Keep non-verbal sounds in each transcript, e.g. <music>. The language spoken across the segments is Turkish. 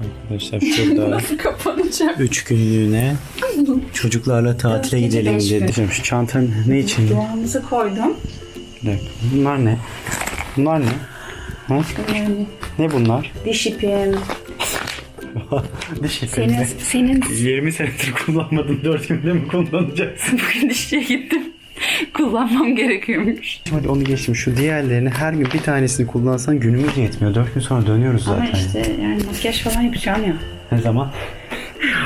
Arkadaşlar şurada <laughs> Nasıl kapanacak? 3 günlüğüne çocuklarla tatile gidelim beş gün. dedim. Şu çantanın ne için? Doğamızı koydum. Bir dakika. Bunlar ne? Bunlar ne? Ha? Yani Ne bunlar? diş ipim. Diş <laughs> ipi Senin, mi? senin 20 senedir kullanmadım. 4 günde mi kullanacaksın? bugün dişçiye gittim. <laughs> Kullanmam gerekiyormuş. Hadi onu geçtim. Şu diğerlerini her gün bir tanesini kullansan günümüz yetmiyor. 4 gün sonra dönüyoruz Ama zaten. işte yani makyaj falan yapacağım ya. Ne zaman?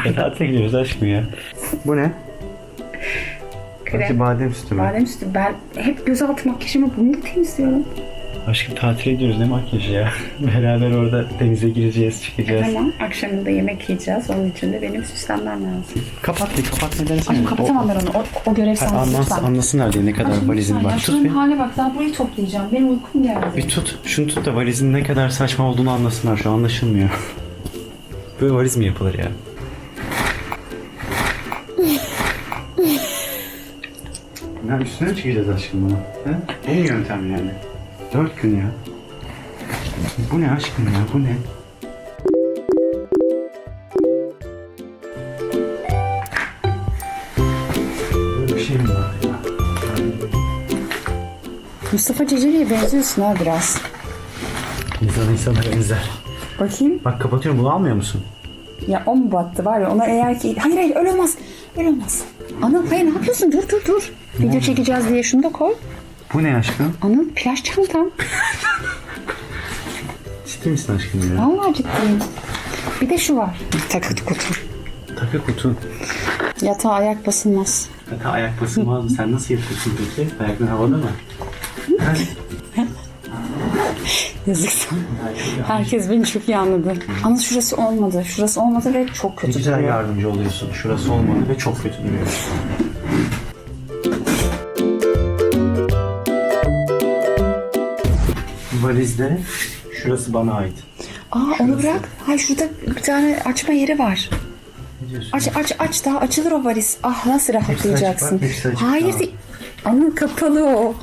e, tatile gidiyoruz aşkım ya. Bu ne? Belki Krem. badem sütü mü? Badem sütü. Ben hep gözaltı makyajımı bunu temizliyorum. Aşkım tatile gidiyoruz ne makyajı ya? <laughs> Beraber orada denize gireceğiz, çıkacağız. Tamam. Akşamında yemek yiyeceğiz. Onun için de benim süslenmem lazım. Kapat bir kapat ne dersen. Ay kapatamam ben onu. O, o görev sana Anlasın, lütfen. anlasınlar diye ne kadar Aşkım, valizin lütfen var. Tut Şunun bir. haline bak. Daha burayı toplayacağım. Benim uykum geldi. Bir tut. Şunu tut da valizin ne kadar saçma olduğunu anlasınlar. Şu an anlaşılmıyor. <laughs> Böyle valiz mi yapılır ya? Ya üstüne çıkacağız aşkım bunu? He? Bu mu yöntem yani? Dört gün ya. Bu ne aşkım ya? Bu ne? Böyle bir şey mi var ya? Mustafa Ceceli'ye benziyorsun ha biraz. İnsan insana benzer. Bakayım. Bak kapatıyorum bunu almıyor musun? Ya o mu battı var ya ona eğer ki... Hayır hayır öyle olmaz. Öyle olmaz. Anıl hayır ne yapıyorsun? Dur dur dur. Video çekeceğiz diye şunu da koy. Bu ne aşkım? Anıl plaj çantam. <laughs> Ciddi misin aşkım ya? Vallahi ciddiyim. Bir de şu var. Takı kutu. Takı kutu. Yatağa ayak basılmaz. Hatta ayak basılmaz mı? Sen nasıl yapıyorsun peki? Ayakların havada mı? <laughs> Yazık sana. Herkes beni çok iyi anladı. Ama şurası olmadı. Şurası olmadı ve çok Ne kötü güzel yardımcı oluyorsun. Şurası olmadı ve çok kötü duruyor. Valizde şurası bana ait. Aa onu bırak. Hayır şurada bir tane açma yeri var. Ne diyorsun? Aç aç aç daha açılır o valiz. Ah nasıl rahatlayacaksın. bak, hepsi açık, Hayır tamam. değil. Kapalı o.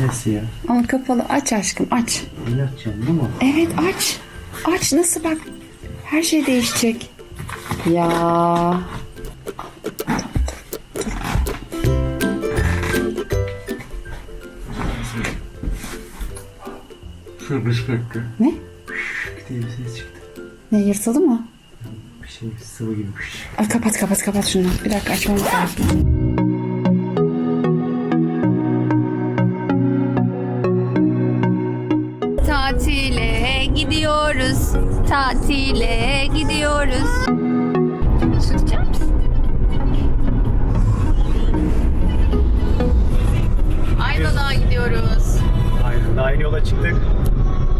Neresi ya? Anıl kapalı. Aç aşkım aç. Ne yapacağım bu mu? Evet aç. Aç nasıl bak. Her şey değişecek. Ya. Şu bışkırttı. Ne? diye bir ses çıktı. Ne yırtıldı mı? Bir şey sıvı gibi. Ay kapat kapat kapat şunu. Bir dakika açmamız lazım. Tatile gidiyoruz. Tatile gidiyoruz. Süt içer misin? Ayvalık'a gidiyoruz. Aynen. Yeni yola çıktık.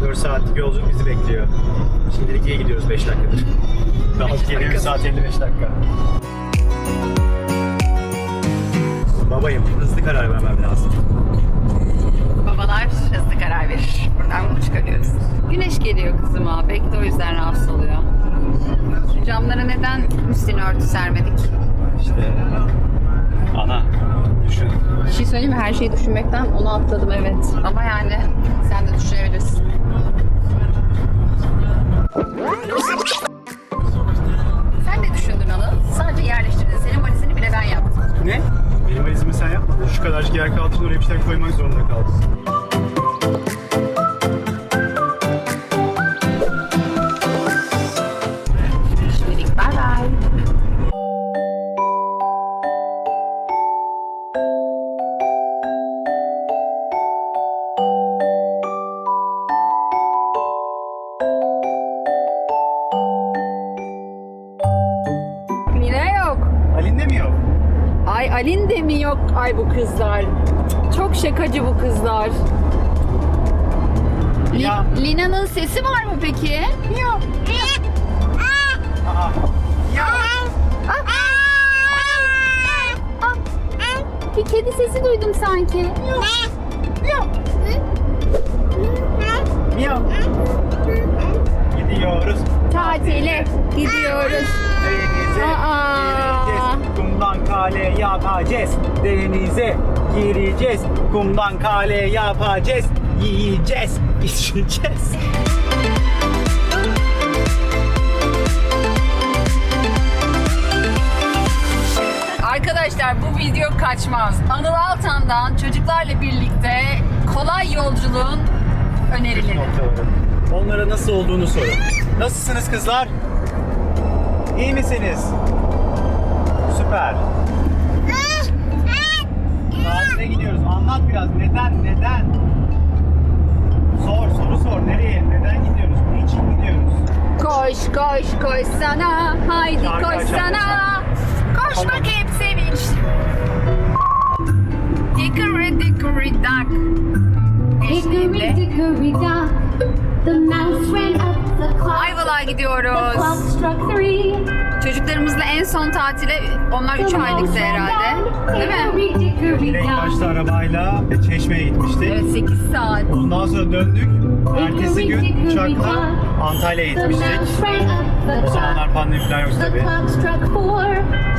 4 saatlik yolculuk bizi bekliyor. Şimdi ikiye gidiyoruz 5 dakikadır. Daha geliyor 1 saat 55 dakika. Babayım hızlı karar vermem lazım. Babalar hızlı karar verir. Buradan bunu çıkarıyoruz. Güneş geliyor kızıma. Belki de o yüzden rahatsız oluyor. Şu camlara neden üstüne örtü sermedik? İşte ana düşün. Bir şey söyleyeyim mi? Her şeyi düşünmekten onu atladım evet. Ama yani sen de düşünebilirsin. Sen ne düşündün Anıl? Sadece yerleştirdin. Senin valizini bile ben yaptım. Ne? Benim valizimi sen yapmadın. Şu kadarcık yer kaldı için oraya bir şeyler koymak zorunda kaldım. Ay bu kızlar. Çok şakacı bu kızlar. Li- Ya. Lina'nın sesi var mı peki? Yok. Aa. Bir kedi sesi duydum sanki. Yok. Yok. Miyav. Gidiyoruz. Tatile gidiyoruz. Denize Aa. Kumdan kale yapacağız. Denize gireceğiz. Kumdan kale yapacağız. Yiyeceğiz, <laughs> içeceğiz. Arkadaşlar bu video kaçmaz. Anıl Altan'dan çocuklarla birlikte kolay yolculuğun önerileri. Onlara nasıl olduğunu sorun. Nasılsınız kızlar? İyi misiniz? Süper. Tatile gidiyoruz. Anlat biraz. Neden? Neden? Sor, soru sor. Nereye? Neden gidiyoruz? Niçin gidiyoruz? Koş koş koş sana haydi Arkadaşlar, koş sana Koşmak hep sevinç Dickory dickory dock Hickory Eşliğinde dickory dock, the mouse ran up the clock. Ayvalık'a The clock gidiyoruz. struck three. Çocuklarımızla en son tatile onlar 3 The aylıktı herhalde. Değil mi? İlk başta arabayla Çeşme'ye gitmiştik. Evet 8 saat. Ondan sonra döndük. Ertesi gün uçakla Antalya'ya gitmiştik. O zamanlar pandemi falan yok The tabii.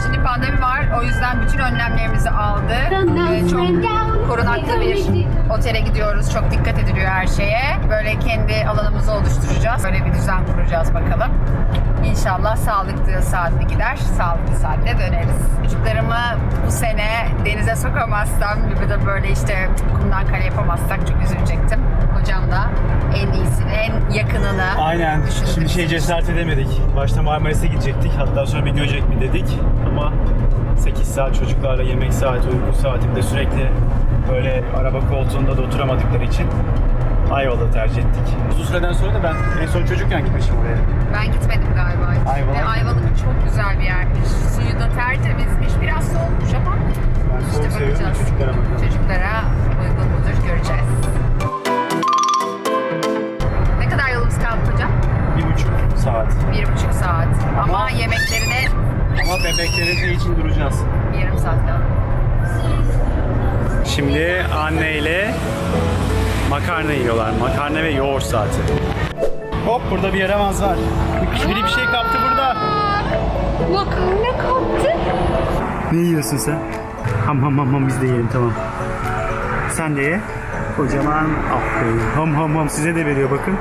Şimdi pandemi var o yüzden bütün önlemlerimizi aldık. Ve çok korunaklı bir otele gidiyoruz. Çok dikkat ediliyor her şeye. Böyle kendi alanımızı oluşturacağız. Böyle bir düzen kuracağız bakalım. İnşallah sağlıklı saatli gider, sağlıklı saatte döneriz. Çocuklarımı bu sene denize sokamazsam gibi de böyle işte kumdan kale yapamazsak çok üzülecektim. Hocam da en iyisini, en yakınını Aynen. Şimdi şey cesaret edemedik. Başta Marmaris'e gidecektik. Hatta sonra bir Göcek mi dedik. Ama 8 saat çocuklarla yemek saati, uyku saati bir de sürekli böyle araba koltuğunda da oturamadıkları için Ayvalık'ı tercih ettik. Uzun süreden sonra da ben en son çocukken gitmişim oraya. Ben gitmedim galiba. hiç. Ayvalık. Ve Ayvalık çok güzel bir yermiş. Suyu da tertemizmiş. Biraz soğukmuş ama Ben işte soğuk seviyorum. bakacağız. Çocuklara bakalım. Çocuklara uygun mudur göreceğiz. Ne kadar yolumuz kaldı hocam? Bir buçuk saat. Bir buçuk saat. Ama yemeklerine Ama bebeklerin için duracağız. yarım saat kaldı. Şimdi anne ile makarna yiyorlar. Makarna ve yoğurt saati. Hop burada bir yaramaz var. <laughs> Biri bir şey kaptı burada. Makarna kaptı. Ne yiyorsun sen? Ham ham ham ham biz de yiyelim tamam. Sen de ye. Kocaman aferin. Ham ham ham size de veriyor bakın.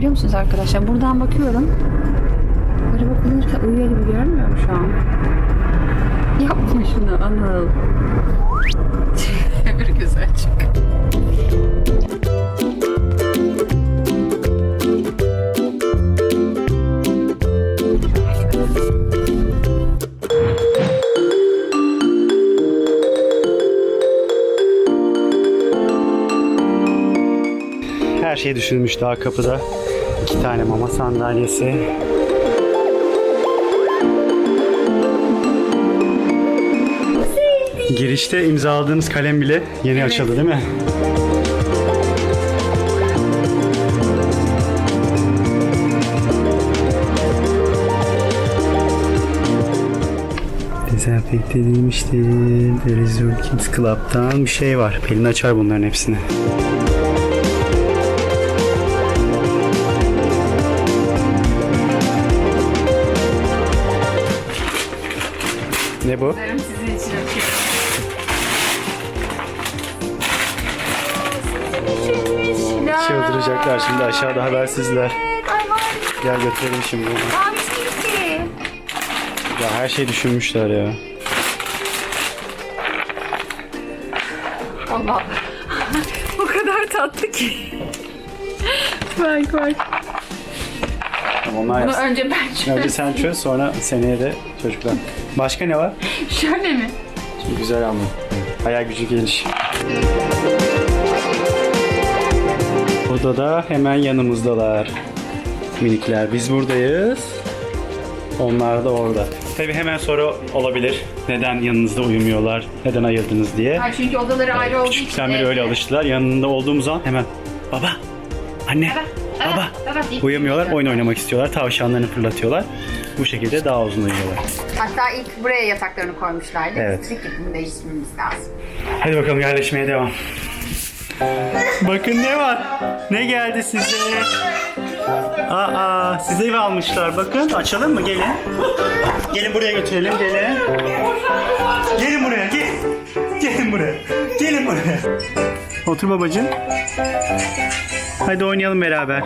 Biliyor musunuz arkadaşlar? Buradan bakıyorum. Böyle bakılırken uyuyor gibi görünmüyor mu şu an? Yapma şunu Anıl. Öbür gözü açık. Her şey düşünülmüş daha kapıda. İki tane mama sandalyesi. Girişte imzaladığımız kalem bile yeni açıldı değil mi? Dezenfekte edilmiştir. The Resort Kids Club'dan bir şey var. Pelin açar bunların hepsini. Ne bu? Sizin için. Çıldıracaklar şimdi aşağıda habersizler. Gel götürelim şimdi onu. Ya her şey düşünmüşler ya. Allah. o <laughs> kadar tatlı ki. bak bak. Tamam, onlar Bunu yapsın. önce ben çözdüm. Önce sen çöz sonra seneye de çocuklar. Başka ne var? Şöyle mi? Şimdi güzel ama. Hayal gücü geniş. Burada da hemen yanımızdalar. Minikler. Biz buradayız. Onlar da orada. Tabii hemen soru olabilir. Neden yanınızda uyumuyorlar? Neden ayırdınız diye. Ha, çünkü odaları ayrı olduğu için. Küçükten beri öyle alıştılar. Yanında olduğumuz zaman hemen baba, anne, Baba, baba. baba deyip Uyumuyorlar, oyun oynamak istiyorlar. Tavşanlarını fırlatıyorlar. Bu şekilde daha uzun uyuyorlar. Hatta ilk buraya yataklarını koymuşlardı. Evet. Biz dedik ki bunu değiştirmemiz lazım. Hadi bakalım yerleşmeye devam. Bakın ne var? Ne geldi size? Aa, size ev almışlar. Bakın açalım mı? Gelin. Gelin buraya götürelim. Gelin. Gelin buraya. Gelin. Gelin buraya. Gelin buraya. Otur babacığım. Hadi oynayalım beraber.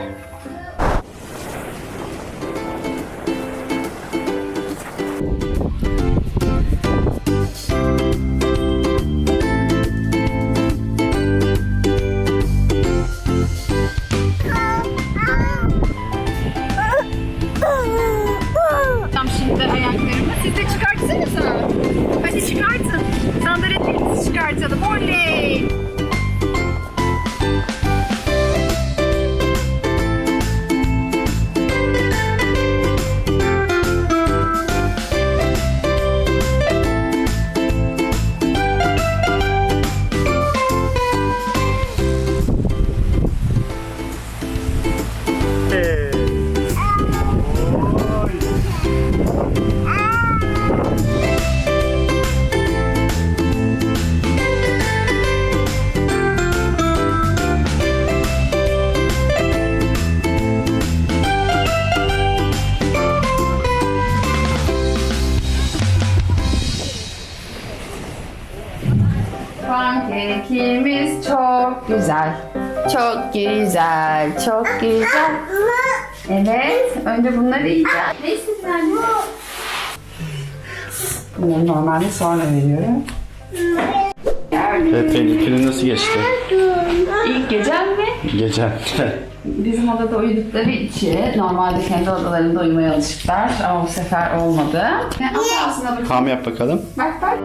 Çok güzel, çok güzel. Evet, önce bunları yiyeceğiz. Ne istedin anne? Bunları normalde sonra veriyorum. Evet, günün nasıl geçti? İlk gecem mi? Gece. Bizim odada uyudukları için normalde kendi odalarında uyumaya alışıklar ama bu sefer olmadı. Ne ağzına bakayım. Kam yap bakalım. Bak bak.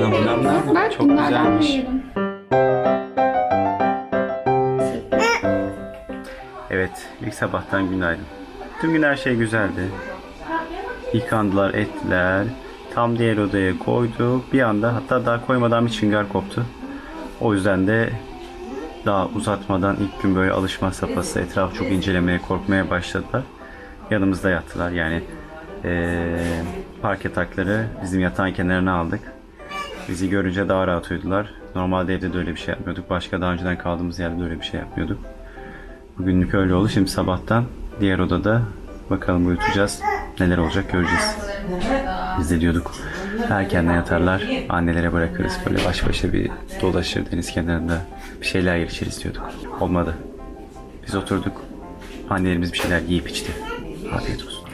Nam nam nam. Bak Çok bunlardan güzelmiş. yiyelim. Evet, ilk sabahtan günaydın. Tüm gün her şey güzeldi. Yıkandılar, ettiler. Tam diğer odaya koyduk. Bir anda hatta daha koymadan bir çıngar koptu. O yüzden de daha uzatmadan ilk gün böyle alışma safhası, etrafı çok incelemeye, korkmaya başladılar. Yanımızda yattılar. Yani eee park yatakları bizim yatağın kenarına aldık. Bizi görünce daha rahat uyudular. Normalde evde de öyle bir şey yapmıyorduk. Başka daha önceden kaldığımız yerde de öyle bir şey yapmıyorduk. Bugünlük öyle oldu. Şimdi sabahtan diğer odada bakalım uyutacağız. Neler olacak göreceğiz. Biz de diyorduk erkenden yatarlar. Annelere bırakırız. Böyle baş başa bir dolaşır deniz kenarında. Bir şeyler yer içeriz diyorduk. Olmadı. Biz oturduk. Annelerimiz bir şeyler yiyip içti. Afiyet olsun.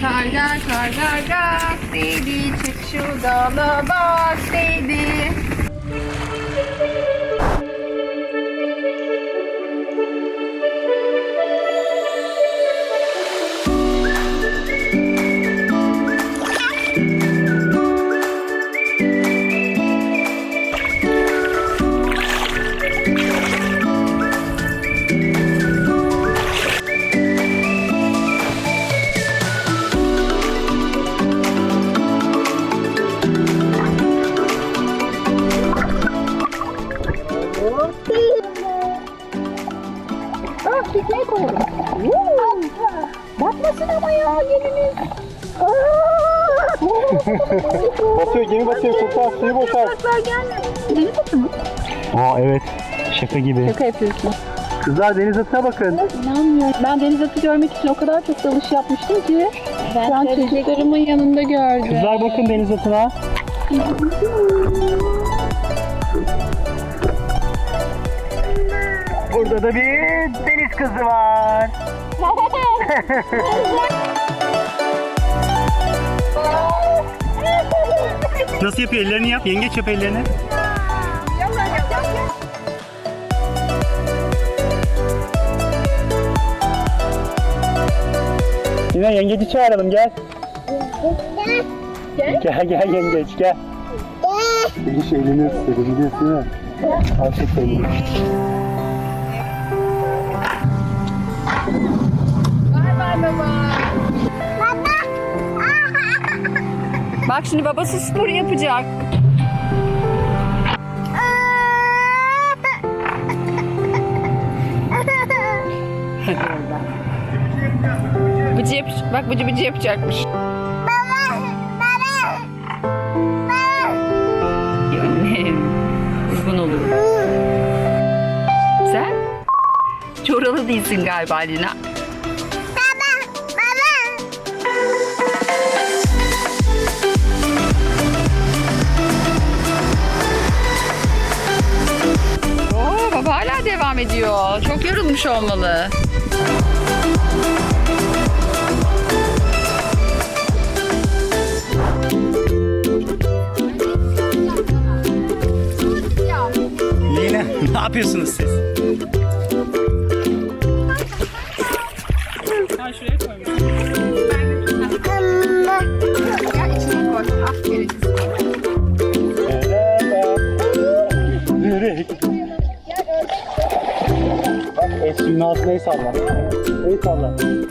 Kar gel kar gel gel dedi çık şu dala bak dedi. <laughs> Batıyor gemi batıyor kurtar suyu boşalt. Deniz atı mı? Aa evet şaka gibi. Şaka yapıyorsun. Kızlar deniz atına bakın. İnanmıyorum. Ben deniz atı görmek için o kadar çok dalış yapmıştım ki. Ben, ben çocuklarımın yanında gördüm. Kızlar bakın deniz atına. Burada da bir deniz kızı var. <laughs> <laughs> Nasıl yapıyor? Ellerini yap. Yengeç yap ellerini. Yine yengeci çağıralım gel. Gel. Gel gel yengeç gel. Bir şey elini ısırdı biliyorsun değil mi? Al şu bay baba. <laughs> Bak şimdi babası spor yapacak. Bıcı yap bak bıcı bıcı yapacakmış. Annem. Kurban olurum. Sen? Çoralı değilsin galiba Lina. Devam ediyor. Çok yorulmuş olmalı. Lina ne yapıyorsunuz siz? Et suyun altına el salla. El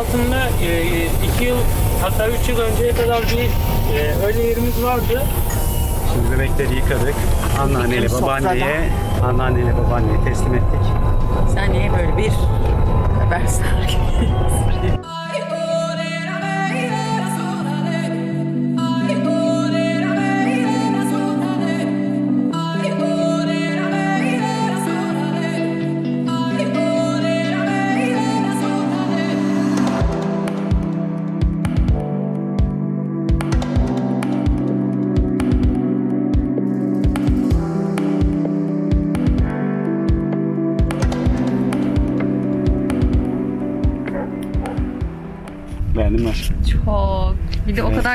altında e, iki yıl hatta üç yıl önceye kadar bir e, öyle yerimiz vardı. Şimdi bebekleri yıkadık. Anneanneyle babaanneye, anneanneyle babaanneye teslim ettik. Sen niye böyle bir haber Beğendin <laughs>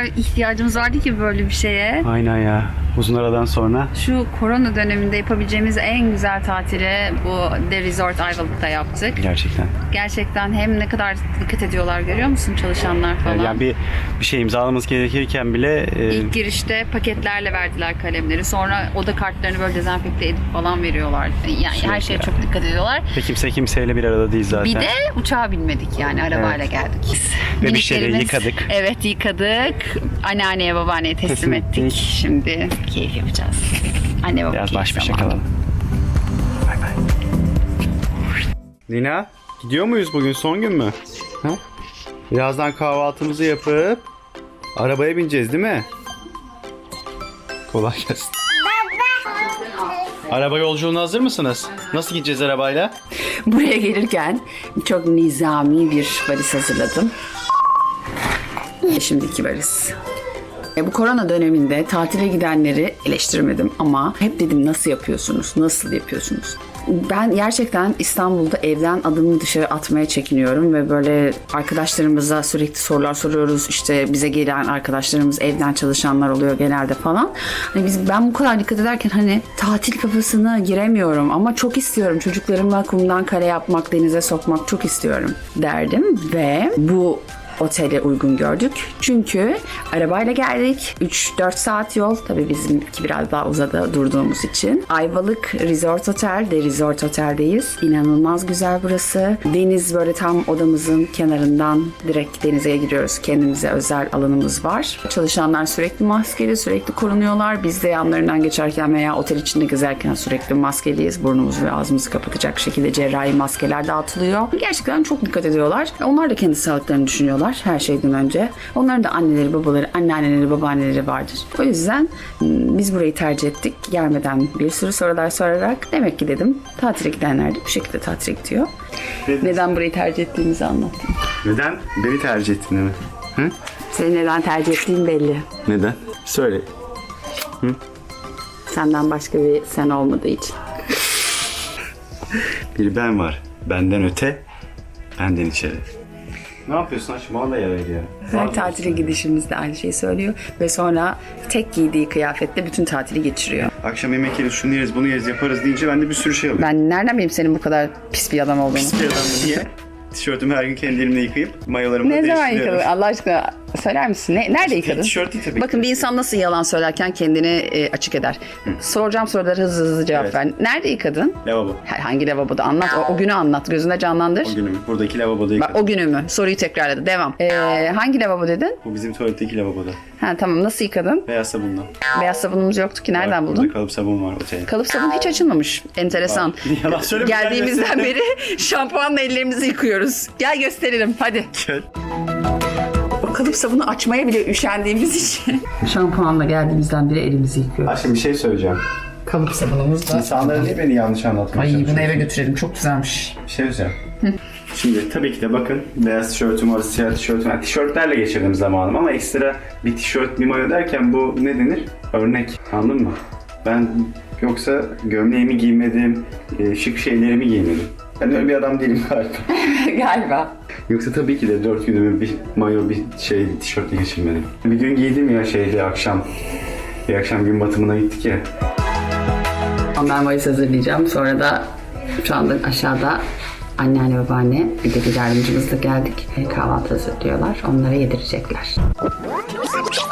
kadar ihtiyacımız vardı ki böyle bir şeye. Aynen ya. Uzun aradan sonra. Şu korona döneminde yapabileceğimiz en güzel tatili bu The Resort Ayvalık'ta yaptık. Gerçekten. Gerçekten hem ne kadar dikkat ediyorlar görüyor musun çalışanlar falan. Yani bir bir şey imzalamamız gerekirken bile e, İlk girişte paketlerle verdiler kalemleri. Sonra oda kartlarını böyle dezenfekte edip falan veriyorlar. Yani her şeye çok dikkat ediyorlar. ve kimse kimseyle bir arada değil zaten. Bir de uçağa binmedik yani arabayla geldik. Bebişleri Miniklerimiz- yıkadık. Evet yıkadık. Anneanneye babaanneye teslim, Teslim ettik. ettik. Şimdi keyif yapacağız. Anne baba Biraz baş başa kalalım. Bay bay. Lina, gidiyor muyuz bugün? Son gün mü? Ha? Birazdan kahvaltımızı yapıp arabaya bineceğiz değil mi? Kolay gelsin. Araba yolculuğuna hazır mısınız? Nasıl gideceğiz arabayla? Buraya gelirken çok nizami bir valiz hazırladım. Şimdiki valiz. E, bu korona döneminde tatile gidenleri eleştirmedim ama hep dedim nasıl yapıyorsunuz, nasıl yapıyorsunuz? Ben gerçekten İstanbul'da evden adımı dışarı atmaya çekiniyorum ve böyle arkadaşlarımıza sürekli sorular soruyoruz. İşte bize gelen arkadaşlarımız evden çalışanlar oluyor genelde falan. Hani biz ben bu kadar dikkat ederken hani tatil kafasına giremiyorum ama çok istiyorum çocuklarımla kumdan kare yapmak, denize sokmak çok istiyorum derdim ve bu otele uygun gördük. Çünkü arabayla geldik. 3-4 saat yol. Tabii bizimki biraz daha uzadı durduğumuz için. Ayvalık Resort Otel de Resort Otel'deyiz. İnanılmaz güzel burası. Deniz böyle tam odamızın kenarından direkt denize giriyoruz. Kendimize özel alanımız var. Çalışanlar sürekli maskeli, sürekli korunuyorlar. Biz de yanlarından geçerken veya otel içinde gezerken sürekli maskeliyiz. Burnumuzu ve ağzımızı kapatacak şekilde cerrahi maskeler dağıtılıyor. Gerçekten çok dikkat ediyorlar. Onlar da kendi sağlıklarını düşünüyorlar her şeyden önce. Onların da anneleri, babaları, anneanneleri, babaanneleri vardır. O yüzden biz burayı tercih ettik. Gelmeden bir sürü sorular sorarak. Demek ki dedim tatile gidenler de bu şekilde tatile gidiyor. Neden burayı tercih ettiğimizi anlattım. Neden beni tercih ettin mi? Hı? Seni neden tercih ettiğim belli. Neden? Söyle. Senden başka bir sen olmadığı için. Bir ben var. Benden öte, benden içeri. Ne yapıyorsun aşkım? Bana da yer ediyor. Her tatile gidişimizde aynı şeyi söylüyor ve sonra tek giydiği kıyafetle bütün tatili geçiriyor. Akşam yemek yeriz, şunu yeriz, bunu yeriz, yaparız deyince ben de bir sürü şey alıyorum. Ben nereden bileyim senin bu kadar pis bir adam olduğunu? Bir adam diye <laughs> tişörtümü her gün kendi elimle yıkayıp mayolarımı da Ne zaman değiştiriyorum. yıkadın? Allah aşkına Söyler misin? Ne, nerede yıkadın? Tişört değil tabii ki. Bakın bir insan nasıl yalan söylerken kendini e, açık eder. Soracağım soruları hızlı hızlı cevap Evet. ver. Nerede yıkadın? Lavabo. Ha- Hangi lavaboda? Anlat. O, o günü anlat. Gözünde canlandır. O günümü. Buradaki lavaboda Bak yıkadım. o günü mü? Soruyu tekrarladı. Devam. Ee, hangi lavabo dedin? Bu bizim tuvaletteki lavaboda. Ha tamam. Nasıl yıkadın? Beyaz sabunla. Beyaz sabunumuz yoktu ki. Nereden Bak, buldun? Burada kalıp sabun var otelin. Kalıp sabun hiç açılmamış. Enteresan. <laughs> Yalan söyleme. Geldiğimizden <laughs> beri <laughs> şampuanla ellerimizi yıkıyoruz. Gel gösterelim hadi. Gel. O kalıp sabunu açmaya bile üşendiğimiz için. <laughs> Şampuanla geldiğimizden beri elimizi yıkıyoruz. Aşkım bir şey söyleyeceğim. Kalıp sabunumuz da. İnsanlara niye beni yanlış anlatmaya Ay bunu eve götürelim. Çok güzelmiş. Bir şey söyleyeceğim. Şimdi tabii ki de bakın beyaz tişörtüm var, siyah tişörtüm var. Tişörtlerle geçirdim zamanım ama ekstra bir tişört, bir mayo derken bu ne denir? Örnek. Anladın mı? Ben yoksa gömleğimi giymedim, e, şık şeylerimi giymedim. Ben öyle bir adam değilim galiba. <laughs> Galiba. Yoksa tabii ki de dört günümü bir mayo, bir şey, tişörtle geçirmedim. Bir gün giydim ya şeyde akşam. Bir akşam gün batımına gittik ya. Ben valiz hazırlayacağım. Sonra da şu anda aşağıda anneanne babaanne bir de bir yardımcımızla geldik. E, Kahvaltı hazırlıyorlar. Onlara yedirecekler.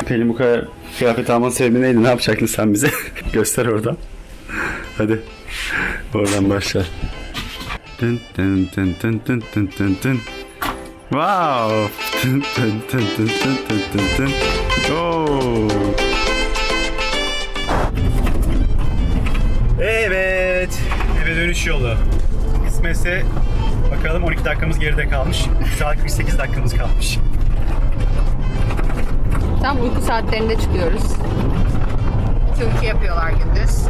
Pelin bu kadar kıyafet almanın sebebi neydi? Ne yapacaktın sen bize? <laughs> Göster oradan. Hadi. Oradan başla. Dın dın dın dın dın dın dın dın. Wow. Dın dın dın dın dın dın dın dın. Oo. Evet. Eve dönüş yolu. Kısmetse bakalım 12 dakikamız geride kalmış. Saat 48 dakikamız kalmış. Tam uyku saatlerinde çıkıyoruz. İki uyku yapıyorlar gündüz.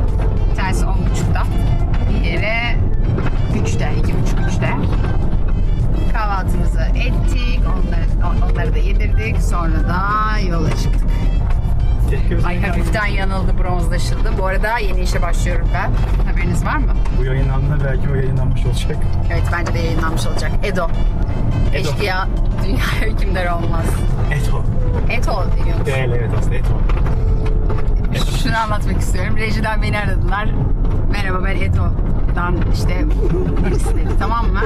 Bir tanesi on buçukta. Diğeri üçte, iki buçuk üçte. Kahvaltımızı ettik. Onları, onları da yedirdik. Sonra da yola çıktık. Ay hafiften yanıldı, bronzlaşıldı. Bu arada yeni işe başlıyorum ben. Haberiniz var mı? Bu yayınlandığında belki o yayınlanmış olacak. Evet bence de yayınlanmış olacak. Edo. Eşkıya dünya <laughs> hükümdarı olmaz. Eto. Eto deniyormuş. Değil evet aslında Eto. Şunu anlatmak istiyorum. Rejiden beni aradılar. Merhaba ben Eto'dan işte birisi dedi tamam mı?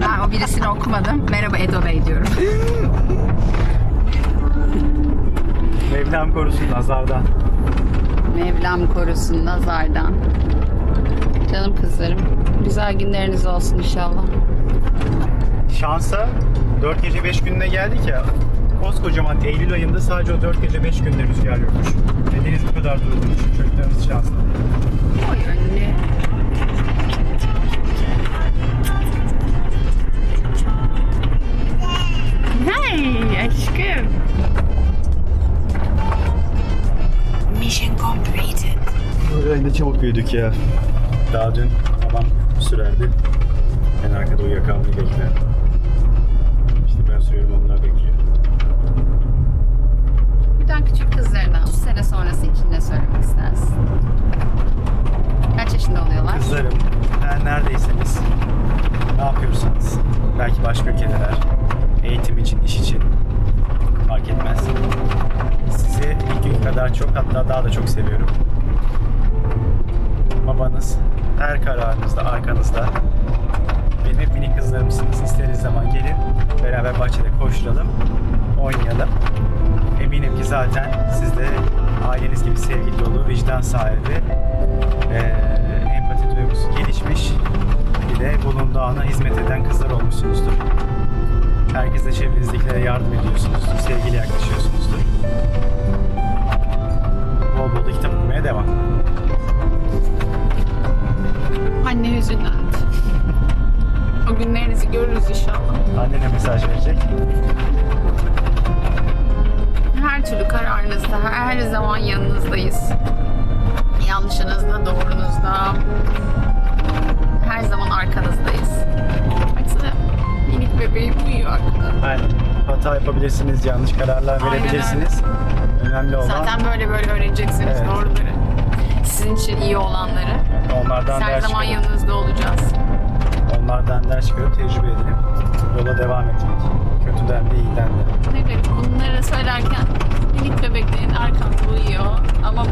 Ben o birisini okumadım. Merhaba Edo Bey diyorum. Mevlam korusun nazardan. Mevlam korusun nazardan. Canım kızlarım. Güzel günleriniz olsun inşallah. Şansa 4 gece 5 gününe geldik ya. Koskocaman Eylül ayında sadece o 4 gece 5 günde rüzgar yokmuş. Ve deniz bu kadar durulmuş. Çocuklarımız şanslı. Oy anne. Aşkım. Mission completed. Böyle ayında çabuk büyüdük ya. Daha dün babam sürerdi. En arkada uyuyakalmayı bekler. İşte ben sürüyorum onlar bekliyor. Buradan küçük kızlarına 30 sene sonrası için ne söylemek istersin? Kaç yaşında oluyorlar? Kızlarım, her neredeyseniz, ne yapıyorsanız, belki başka ülkeler, eğitim için, iş için fark etmez. Sizi ilk gün kadar çok hatta daha da çok seviyorum. Babanız her kararınızda arkanızda. Benim hep minik kızlarımsınız. İstediğiniz zaman gelin beraber bahçede koşturalım, oynayalım. Eminim ki zaten siz de aileniz gibi sevgi dolu, vicdan sahibi, eee, empati duygusu gelişmiş bir de bulunduğu ana hizmet eden kızlar olmuşsunuzdur. Herkese çevrenizdekilere yardım ediyorsunuzdur, sevgiyle yaklaşıyorsunuzdur. Hata yapabilirsiniz, yanlış kararlar Aynen verebilirsiniz. Önemli olan Zaten böyle böyle öğreneceksiniz Evet. doğruları. Sizin için iyi olanları. onlardan Her ders zaman çıkarıp, yanınızda olacağız. onlardan ders çıkarıp tecrübe edinip yola devam etmek. Kötüden de iyiden de. Ne garip bunları söylerken minik bebeklerin arkamda uyuyor. Ama